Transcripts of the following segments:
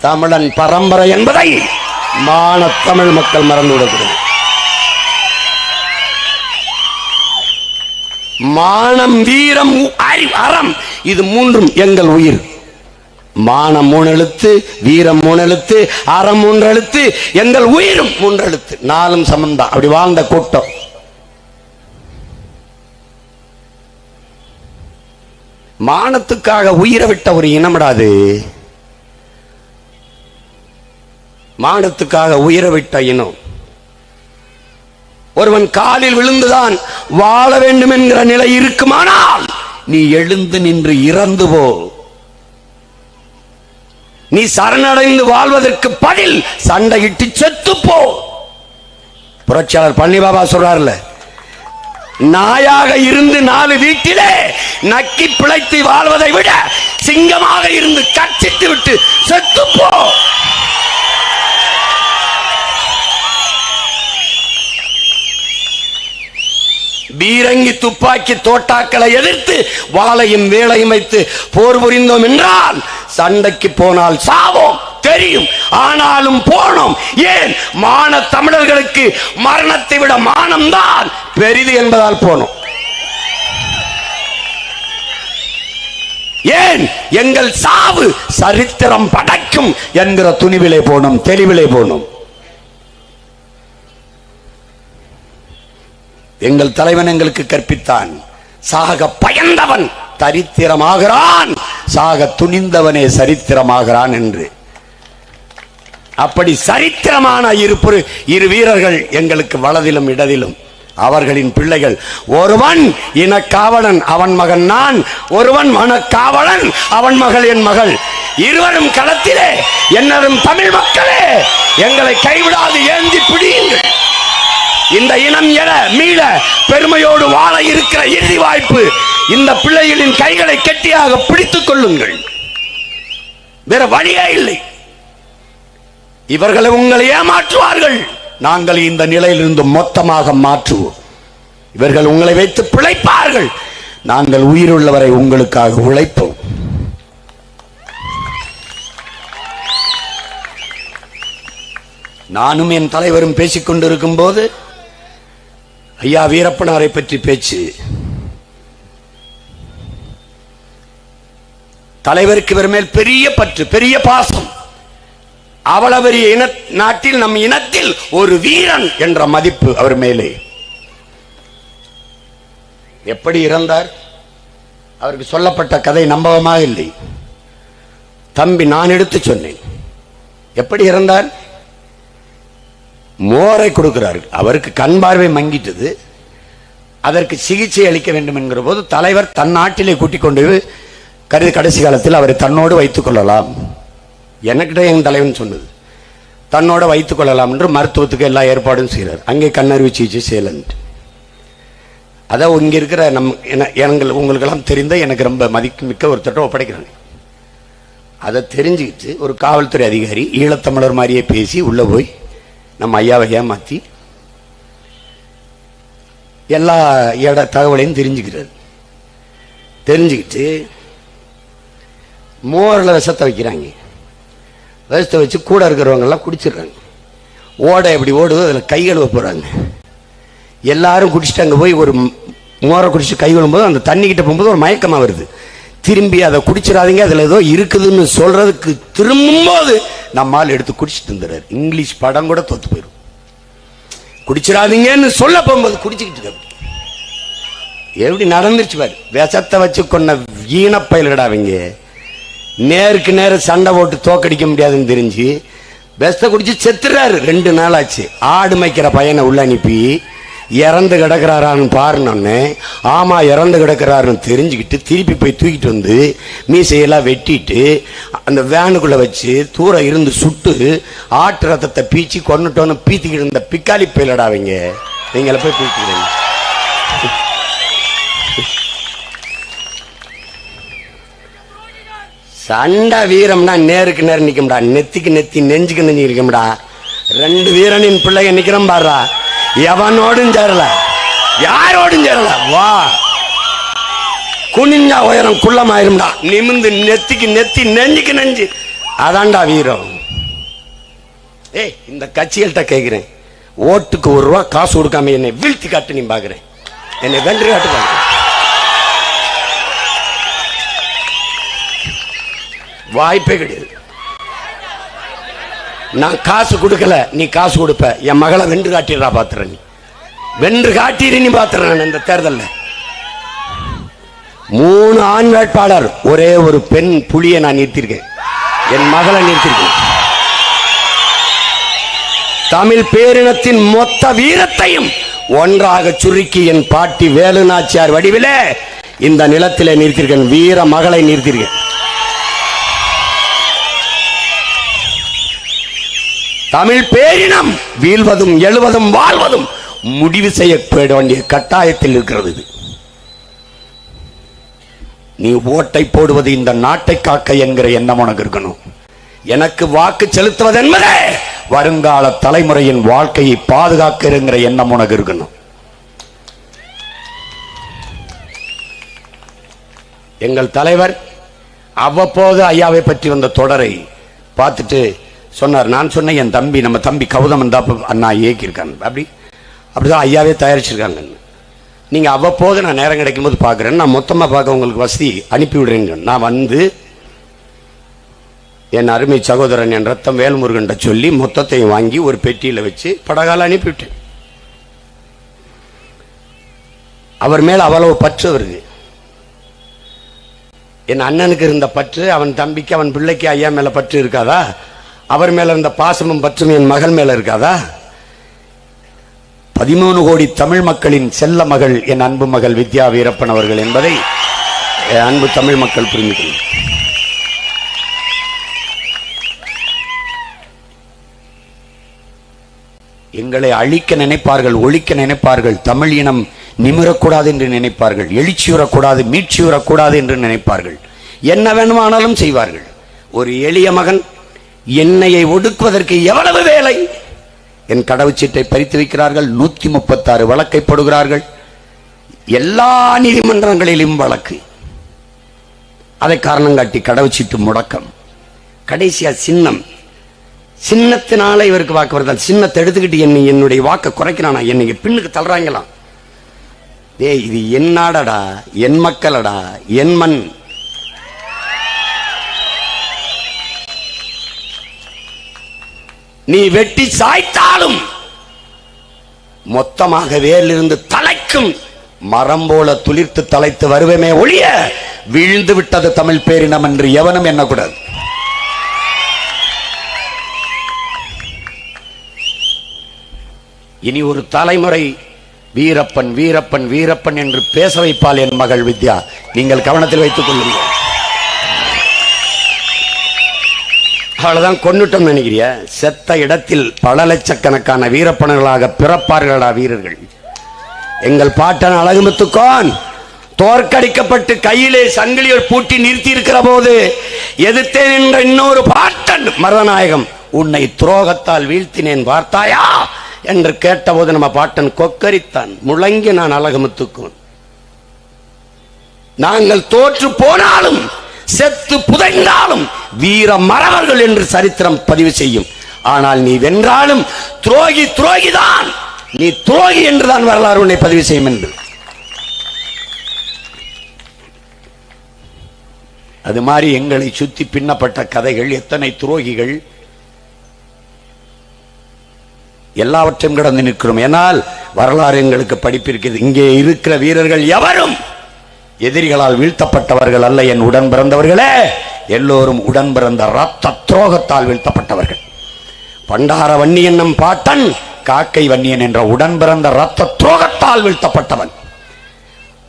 தமிழன் பரம்பரை என்பதை மான தமிழ் மக்கள் மறந்து விடக்கூடாது. மானம் வீரம் அறி- அறம் இது மூன்றும் எங்கள் உயிர். மானம் மூணு எழுத்து வீரம் மூணு எழுத்து அறம் மூன்று எழுத்து எங்கள் உயிரும் மூன்று எழுத்து நாலும் சமந்தான் அப்படி வாழ்ந்த கூட்டம். மானத்துக்காக உயிரை விட்ட ஒரு இனமிடாது. மானத்துக்காக உயிரை விட்ட இனம். ஒருவன் காலில் விழுந்துதான் வாழ வேண்டும் என்கிற நிலை இருக்குமானால் நீ எழுந்து நின்று இறந்து போ. நீ சரணடைந்து வாழ்வதற்கு பதில் சண்டையிட்டு செத்து போ. புரட்சியாளர் பழனிபாபா சொல்றாருல நாயாக இருந்து நாலு வீட்டிலே நக்கி பிழைத்து வாழ்வதை விட சிங்கமாக இருந்து கச்சித்து விட்டு செத்து போ. பீரங்கி துப்பாக்கி தோட்டாக்களை எதிர்த்து வாளையும் வேலையும் வைத்து போர் புரிந்தோம் என்றால் சண்டைக்கு போனால் சாவோம் தெரியும். ஆனாலும் போனோம். ஏன்? மான தமிழர்களுக்கு மரணத்தை விட மானம்தான் பெரிது என்பதால் போனோம். ஏன்? எங்கள் சாவு சரித்திரம் படைக்கும் என்கிற துணிவிலே போனோம் தெளிவிலே போனோம். எங்கள் தலைவன் எங்களுக்கு கற்பித்தான். சாக பயந்தவன் தரித்திரமாகிறான். சாக துணிந்தவனே சரித்திரமாகிறான் என்று. அப்படி சரித்திரமான இருப்பு இரு வீரர்கள் எங்களுக்கு வலதிலும் இடதிலும். அவர்களின் பிள்ளைகள் ஒருவன் இனக்காவலன் அவன் மகன் நான் ஒருவன் மனக்காவலன் அவன் மகள் என் மகள். இருவரும் களத்திலே என்னரும் தமிழ் மக்களே எங்களை கைவிடாது ஏந்தி பிடியுங்கள். இந்த இனம் என மீள பெருமையோடு வாழ இருக்கிற இறுதி வாய்ப்பு இந்த பிள்ளைகளின் கைகளை கெட்டியாக பிடித்துக் கொள்ளுங்கள். வேற வழியே இல்லை. இவர்களை உங்களை ஏமாற்றுவார்கள். நாங்கள் இந்த நிலையிலிருந்து மொத்தமாக மாற்றுவோம். இவர்கள் உங்களை வைத்து பிழைப்பார்கள். நாங்கள் உயிருள்ளவரை உங்களுக்காக உழைப்போம். நானும் என் தலைவரும் பேசிக்கொண்டிருக்கும் போது ஐயா வீரப்பனாரை பற்றி பேச்சு. தலைவருக்கு இவர் மேல் பெரிய பற்று பெரிய பாசம். அவ்வளவு பெரிய இன நாட்டில் நம் இனத்தில் ஒரு வீரன் என்ற மதிப்பு அவர் மேலே. எப்படி இறந்தார்? அவருக்கு சொல்லப்பட்ட கதை நம்பகமாக இல்லை. தம்பி நான் எடுத்து சொன்னேன். எப்படி இறந்தார்? மோரை கொடுக்கிறார் அவருக்கு கண் பார்வை மங்கிட்டது. அதற்கு சிகிச்சை அளிக்க வேண்டும் என்கிற போது தலைவர் தன் நாட்டிலே கூட்டிக் கொண்டு கருது கடைசி காலத்தில் அவரை தன்னோடு வைத்துக் கொள்ளலாம். எனக்கிட்ட என் தலைவன் சொன்னது. தன்னோட வைத்துக் கொள்ளலாம் என்று மருத்துவத்துக்கு எல்லா ஏற்பாடும் செய்கிறார். அங்கே கண்ணறிவு சிகிச்சை செய்யலன்ட்டு. அதான் இங்கே இருக்கிற நம் என- எங்கள் உங்களுக்கெல்லாம் தெரிந்த எனக்கு ரொம்ப மதிக்கு மிக்க ஒருத்தட்ட ஒப்படைக்கிறாங்க. அதை தெரிஞ்சுக்கிட்டு ஒரு காவல்துறை அதிகாரி ஈழத்தமிழர் மாதிரியே பேசி உள்ளே போய் நம்ம ஐயாவை ஏமாத்தி எல்லா இட தகவலையும் தெரிஞ்சுக்கிறது. தெரிஞ்சுக்கிட்டு மோரில் விஷத்தை வைக்கிறாங்க. விஷத்தை வச்சு கூட இருக்கிறவங்கெல்லாம் குடிச்சிடுறாங்க. ஓட எப்படி ஓடுதோ அதில் கை கழுவ போகிறாங்க. எல்லாரும் குடிச்சிட்டு அங்கே போய் ஒரு மோரை குடிச்சு கை கழுவும்போது அந்த தண்ணி கிட்ட போகும்போது ஒரு மயக்கமாக வருது. திரும்பி அதை குடிச்சிடாதீங்க அதில் ஏதோ இருக்குதுன்னு சொல்கிறதுக்கு திரும்பும்போது நம்மால் எடுத்து குடிச்சிட்டு வந்துடுறாரு இங்கிலீஷ் படம் கூட தோத்து போயிடும் குடிச்சிடாதீங்கன்னு சொல்ல போகும்போது குடிச்சுக்கிட்டு இருக்க எப்படி நடந்துருச்சு பாரு. விஷத்தை வச்சு கொண்ட ஈனப்பயல்கடா அவங்க நேருக்கு நேர சண்டை போட்டு தோக்கடிக்க முடியாதுன்னு தெரிஞ்சு விஷத்தை குடிச்சு செத்துறாரு ரெண்டு நாள் ஆச்சு. ஆடு மேய்க்கிற பையனை உள்ள அனுப்பி இறந்து கிடக்கிறாரான்னு பாருனோடனே ஆமாம் இறந்து கிடக்கிறாருன்னு தெரிஞ்சுக்கிட்டு திருப்பி போய் தூக்கிட்டு வந்து மீசையெல்லாம் வெட்டிட்டு அந்த வேனுக்குள்ளே வச்சு தூரம் இருந்து சுட்டு ஆட்டு ரத்தத்தை பீச்சி கொன்னுட்டோன்னு பீத்திக்கிட்டு இருந்த பிக்காளி பயிலடாவீங்க நீங்கள போய் பீத்திக்கிறீங்க. சண்டை வீரம்னா நேருக்கு நேரம் நிற்கும்டா நெத்திக்கு நெத்தி நெஞ்சுக்கு நெஞ்சு நிக்கும்டா ரெண்டு வீரனின் பிள்ளைங்க நிற்கிறோம் பாடுறா எவனோடும் சேரல. யாரோடும் சேரல. வா. குனிஞ்சா உயரம் குள்ளமாயிரும்டா. நிமிந்து நெத்திக்கு நெத்தி நெஞ்சுக்கு நெஞ்சு. அதான்டா வீரம். ஏய் இந்த கட்சிகள்கிட்ட கேட்கிறேன் ஓட்டுக்கு ஒரு ரூபா காசு கொடுக்காம என்னை வீழ்த்தி காட்டு நீ பாக்குறேன். என்னை வென்று காட்டு பார்க்குறேன் வாய்ப்பே கிடையாது. நான் காசு கொடுக்கல நீ காசு கொடுப்ப. என் மகளை வென்று காட்டிடுறா பாத்துற நீ. வென்று காட்டிடு நீ பாத்துற நான் இந்த தேர்தலில். மூணு ஆண் வேட்பாளர் ஒரே ஒரு பெண் புலியை நான் நிறுத்தியிருக்கேன். என் மகளை நிறுத்திருக்கேன் தமிழ் பேரினத்தின் மொத்த வீரத்தையும் ஒன்றாக சுருக்கி என் பாட்டி வேலு நாச்சியார் வடிவிலே இந்த நிலத்திலே நிறுத்திருக்கேன் வீர மகளை நிறுத்திருக்கேன் தமிழ் பேரினம் வீழ்வதும் எழுவதும் வாழ்வதும் முடிவு செய்யப்பட வேண்டிய கட்டாயத்தில் இருக்கிறது இது. நீ ஓட்டை போடுவது இந்த நாட்டை காக்க என்கிற எண்ணம் உனக்கு இருக்கணும். எனக்கு வாக்கு செலுத்துவது என்பதே வருங்கால தலைமுறையின் வாழ்க்கையை பாதுகாக்கிறங்கிற எண்ணம் உனக்கு இருக்கணும். எங்கள் தலைவர் அவ்வப்போது ஐயாவை பற்றி வந்த தொடரை பார்த்துட்டு சொன்னார் நான் சொன்னேன் என் தம்பி நம்ம தம்பி கௌதமன் தான் அண்ணா இயக்கியிருக்காங்க. அப்படி அப்படிதான் ஐயாவே தயாரிச்சிருக்காங்கன்னு நீங்கள் அவ்வப்போது நான் நேரம் கிடைக்கும் போது பார்க்குறேன். நான் மொத்தமா பார்க்க உங்களுக்கு வசதி அனுப்பி விடுறேங்க நான் வந்து என் அருமை சகோதரன் என் ரத்தம் வேல்முருகன்ட்ட சொல்லி மொத்தத்தையும் வாங்கி ஒரு பெட்டியில வச்சு படகால அனுப்பிவிட்டேன் அவர் மேல அவ்வளவு பற்று அவருக்கு. என் அண்ணனுக்கு இருந்த பற்று அவன் தம்பிக்கு அவன் பிள்ளைக்கு ஐயா மேல பற்று இருக்காதா? அவர் மேல இருந்த பாசமும் பற்றும் என் மகள் மேல இருக்காதா? பதிமூணு கோடி தமிழ் மக்களின் செல்ல மகள் என் அன்பு மகள் வித்யா வீரப்பன் அவர்கள் என்பதை அன்பு தமிழ் மக்கள் புரிந்து எங்களை அழிக்க நினைப்பார்கள் ஒழிக்க நினைப்பார்கள் தமிழ் இனம் நிமிரக்கூடாது என்று நினைப்பார்கள் எழுச்சியுறக்கூடாது மீட்சியுறக்கூடாது என்று நினைப்பார்கள். என்ன வேணுமானாலும் செய்வார்கள். ஒரு எளிய மகன் என்னையை ஒடுக்குவதற்கு எவ்வளவு வேலை? என் கடவுச்சீட்டை பறித்து வைக்கிறார்கள் நூத்தி முப்பத்தாறு வழக்கை போடுகிறார்கள். எல்லா நீதிமன்றங்களிலும் வழக்கு. அதை காரணம் காட்டி கடவுச்சீட்டு முடக்கம். கடைசியா சின்னம். சின்னத்தினால இவருக்கு வாக்கு வருதா சின்னத்தை எடுத்துக்கிட்டு என்னை என்னுடைய வாக்கை குறைக்கிறானா? என்னை பின்னுக்கு தள்ளுறாங்களாம் ஏய் இது என்னாடடா என் மக்களடா என் மண். நீ வெட்டி சாய்த்தாலும் மொத்தமாக வேலிருந்து தலைக்கும் மரம் போல துளிர்த்து தலைத்து வருவமே ஒழிய விழுந்து விட்டது தமிழ் பேரினம் என்று எவனும் எண்ணக்கூடாது. இனி ஒரு தலைமுறை வீரப்பன் வீரப்பன் வீரப்பன் என்று பேச வைப்பாள் என் மகள் வித்யா. நீங்கள் கவனத்தில் வைத்துக் கொள்ளுங்கள். அவ்வளவுதான் கொண்டுட்டோம் நினைக்கிறிய? செத்த இடத்தில் பல லட்சக்கணக்கான வீரப்பனர்களாக பிறப்பார்களா வீரர்கள். எங்கள் பாட்டன் அழகுமுத்துக்கோன் தோற்கடிக்கப்பட்டு கையிலே சங்கிலியில் பூட்டி நிறுத்தி இருக்கிற போது எதிர்த்தேன் நின்ற இன்னொரு பாட்டன் மரதநாயகம் உன்னை துரோகத்தால் வீழ்த்தினேன் பார்த்தாயா என்று கேட்டபோது நம்ம பாட்டன் கொக்கரித்தான் முழங்கி நான் அழகுமுத்துக்கோன் நாங்கள் தோற்று போனாலும் செத்து புதைந்தாலும் வீர மறவர்கள் என்று சரித்திரம் பதிவு செய்யும். ஆனால் நீ வென்றாலும் துரோகி துரோகிதான். நீ துரோகி என்றுதான் வரலாறு உன்னை பதிவு செய்யும் என்று. அது மாதிரி எங்களை சுத்தி பின்னப்பட்ட கதைகள் எத்தனை துரோகிகள். எல்லாவற்றையும் கடந்து நிற்கிறோம். ஏனால் வரலாறு எங்களுக்கு படிப்பிருக்கிறது. இங்கே இருக்கிற வீரர்கள் எவரும் எதிரிகளால் வீழ்த்தப்பட்டவர்கள் அல்ல என் உடன் பிறந்தவர்களே. எல்லோரும் உடன் பிறந்த ரத்த துரோகத்தால் வீழ்த்தப்பட்டவர்கள். பண்டார வன்னியன் நம் பாட்டன் காக்கை வன்னியன் என்ற உடன் பிறந்த ரத்த துரோகத்தால் வீழ்த்தப்பட்டவன்.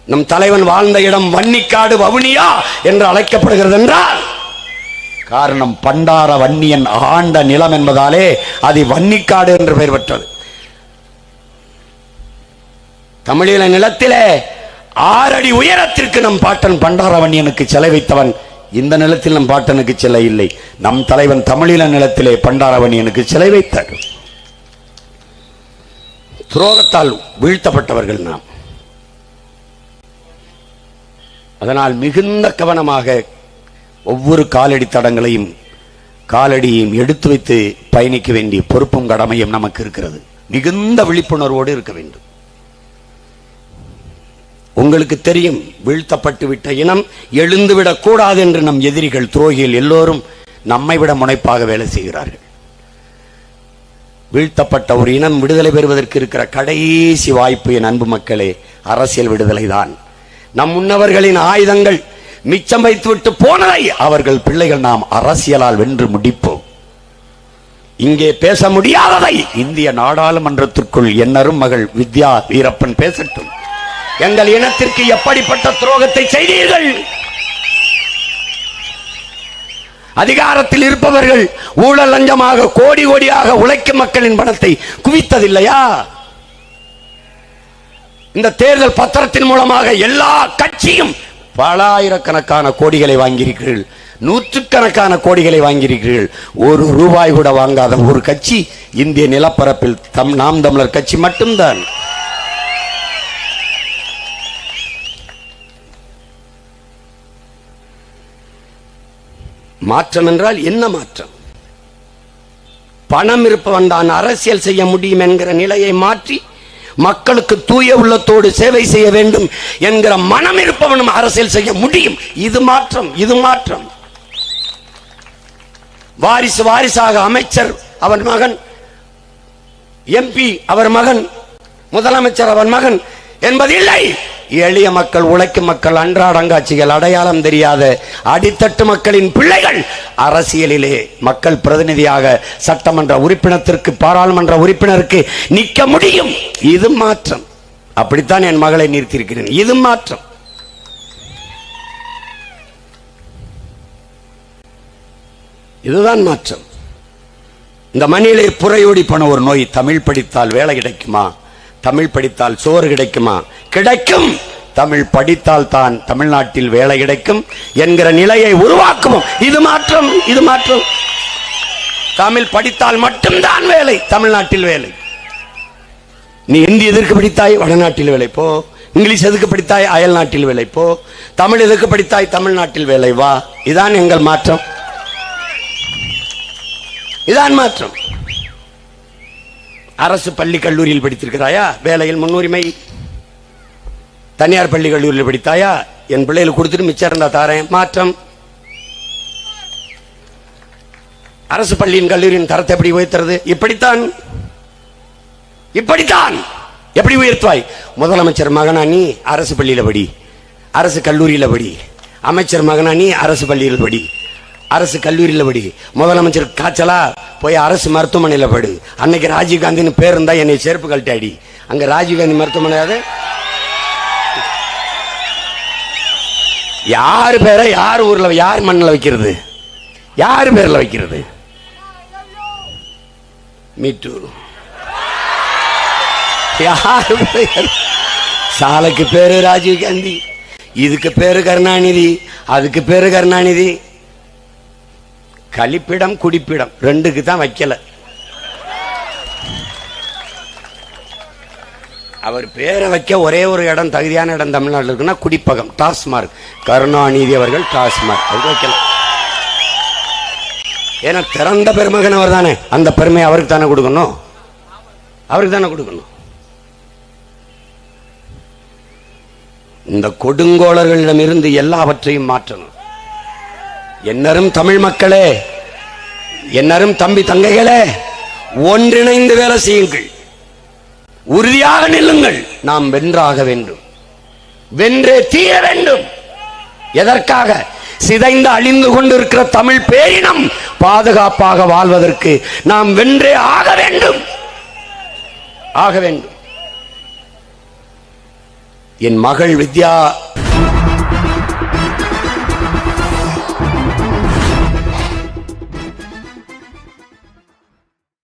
நம் தலைவன் வாழ்ந்த இடம் வன்னிக்காடு வவுனியா என்று அழைக்கப்படுகிறது என்றால் காரணம் பண்டார வன்னியன் ஆண்ட நிலம் என்பதாலே அது வன்னிக்காடு என்று பெயர் பெற்றது. தமிழீழ நிலத்திலே ஆறடி உயரத்திற்கு நம் பாட்டன் பண்டாரவன்யனுக்கு சிலை வைத்தவன். இந்த நிலத்தில் நம் பாட்டனுக்கு சிலை இல்லை. நம் தலைவன் தமிழீழ நிலத்திலே பண்டாரவன்யனுக்கு சிலை வைத்தார். துரோகத்தால் வீழ்த்தப்பட்டவர்கள் நாம். அதனால் மிகுந்த கவனமாக ஒவ்வொரு காலடி தடங்களையும் காலடியையும் எடுத்து வைத்து பயணிக்க வேண்டிய பொறுப்பும் கடமையும் நமக்கு இருக்கிறது. மிகுந்த விழிப்புணர்வோடு இருக்க வேண்டும். உங்களுக்கு தெரியும் வீழ்த்தப்பட்டு விட்ட இனம் எழுந்துவிடக் கூடாது என்று நம் எதிரிகள் துரோகிகள் எல்லோரும் நம்மை விட முனைப்பாக வேலை செய்கிறார்கள். வீழ்த்தப்பட்ட ஒரு இனம் விடுதலை பெறுவதற்கு இருக்கிற கடைசி வாய்ப்பு என் அன்பு மக்களே அரசியல் விடுதலை தான் நம் முன்னவர்களின் ஆயுதங்கள் மிச்சம் வைத்துவிட்டு போனதை அவர்கள் பிள்ளைகள் நாம் அரசியலால் வென்று முடிப்போம். இங்கே பேச முடியாததை இந்திய நாடாளுமன்றத்திற்குள் என்னரும் மகள் வித்யா வீரப்பன் பேசட்டும். எங்கள் இனத்திற்கு எப்படிப்பட்ட துரோகத்தை செய்தீர்கள்? அதிகாரத்தில் இருப்பவர்கள் ஊழல் லஞ்சமாக கோடி கோடியாக உழைக்கும் மக்களின் பணத்தை குவித்ததில்லையா? இந்த தேர்தல் பத்திரத்தின் மூலமாக எல்லா கட்சியும் பல ஆயிரக்கணக்கான கோடிகளை வாங்கியிருக்கிறீர்கள். நூற்றுக்கணக்கான கோடிகளை வாங்கியிருக்கிறீர்கள். ஒரு ரூபாய் கூட வாங்காத ஒரு கட்சி இந்திய நிலப்பரப்பில் தம் நாம் தமிழர் கட்சி மட்டும்தான். மாற்றம் என்றால் என்ன மாற்றம்? பணம் இருப்பவன் தான் அரசியல் செய்ய முடியும் என்கிற நிலையை மாற்றி மக்களுக்கு தூய உள்ளத்தோடு சேவை செய்ய வேண்டும் என்கிற மனம் இருப்பவனும் அரசியல் செய்ய முடியும். இது மாற்றம் இது மாற்றம். வாரிசு வாரிசாக அமைச்சர் அவன் மகன் எம்பி அவர் மகன் முதலமைச்சர் அவன் மகன் என்பது இல்லை. எளிய மக்கள் உழைக்கும் மக்கள் அன்றாடங்காட்சிகள் அடையாளம் தெரியாத அடித்தட்டு மக்களின் பிள்ளைகள் அரசியலிலே மக்கள் பிரதிநிதியாக சட்டமன்ற உறுப்பினத்திற்கு பாராளுமன்ற உறுப்பினருக்கு நிற்க முடியும். இது மாற்றம். அப்படித்தான் என் மகளை நிறுத்தியிருக்கிறேன். இது மாற்றம். இதுதான் மாற்றம். இந்த மண்ணிலே புறையோடி போன ஒரு நோய் தமிழ் படித்தால் வேலை கிடைக்குமா? தமிழ் படித்தால் சோறு கிடைக்குமா? கிடைக்கும். தமிழ் படித்தால் தான் தமிழ்நாட்டில் வேலை கிடைக்கும் என்கிற நிலையை உருவாக்குவோம். இது மாற்றம் இது மாற்றம். தமிழ் படித்தால் மட்டும்தான் வேலை தமிழ்நாட்டில் வேலை. நீ இந்தி எதற்கு படித்தாய்? வடநாட்டில் வேலை போ. இங்கிலீஷ் எதுக்கு படித்தாய்? அயல் நாட்டில் வேலை போ. தமிழ் எதுக்கு படித்தாய்? தமிழ்நாட்டில் வேலை வா. இதான் எங்கள் மாற்றம். இதான் மாற்றம். அரசு பள்ளி கல்லூரியில் படித்திருக்கிறாயா? வேலையில் முன்னுரிமை. தனியார் பள்ளி கல்லூரியில் படித்தாயா? என் பிள்ளைகளுக்கு கொடுத்துட்டு மிச்சம் இருந்தா தாரேன். மாற்றம். அரசு பள்ளியின் கல்லூரியின் தரத்தை எப்படி உயர்த்துறது? இப்படித்தான். இப்படித்தான். எப்படி உயர்த்துவாய்? முதலமைச்சர் மகனா நீ? அரசு பள்ளியில படி. அரசு கல்லூரியில படி. அமைச்சர் மகனா நீ? அரசு பள்ளியில் படி. அரசு கல்லூரியில் படி. முதலமைச்சர் காய்ச்சலா போய் அரசு மருத்துவமனையில் படு. அன்னைக்கு ராஜீவ் காந்தின்னு பேர் இருந்தா என்னை செருப்பு கழட்டாடி அங்க ராஜீவ் காந்தி யார் பேரை யார் ஊரில் யார் மண்ணில் வைக்கிறது? யார் பேரில் வைக்கிறது? மீட்டு யாரு சாலைக்கு பேரு ராஜீவ் காந்தி இதுக்கு பேரு கருணாநிதி. அதுக்கு பேரு கருணாநிதி. கழிப்பிடம் குடிப்பிடம். ரெண்டுக்கு தான் வைக்கல. அவர் பேரை வைக்க ஒரே ஒரு இடம் தகுதியான இடம் தமிழ்நாட்டில் இருக்குன்னா குடிப்பகம் டாஸ்மார்க். கருணாநிதி அவர்கள் டாஸ்மார்க். அது வைக்கல. ஏன்னா திறந்த பெருமகன் அவர் தானே அந்த பெருமையை அவருக்கு தானே கொடுக்கணும்? அவருக்கு தானே கொடுக்கணும்? இந்த கொடுங்கோளர்களிடமிருந்து எல்லாவற்றையும் மாற்றணும். என்னரும் தமிழ் மக்களே என்னரும் தம்பி தங்கைகளே ஒன்றிணைந்து வேலை செய்யுங்கள். உறுதியாக நில்லுங்கள். நாம் வென்றாக வேண்டும். வென்றே தீர வேண்டும். எதற்காக? சிதைந்து அழிந்து கொண்டிருக்கிற தமிழ் பேரினம் பாதுகாப்பாக வாழ்வதற்கு நாம் வென்றே ஆக வேண்டும். ஆக வேண்டும். என் மகள் வித்யா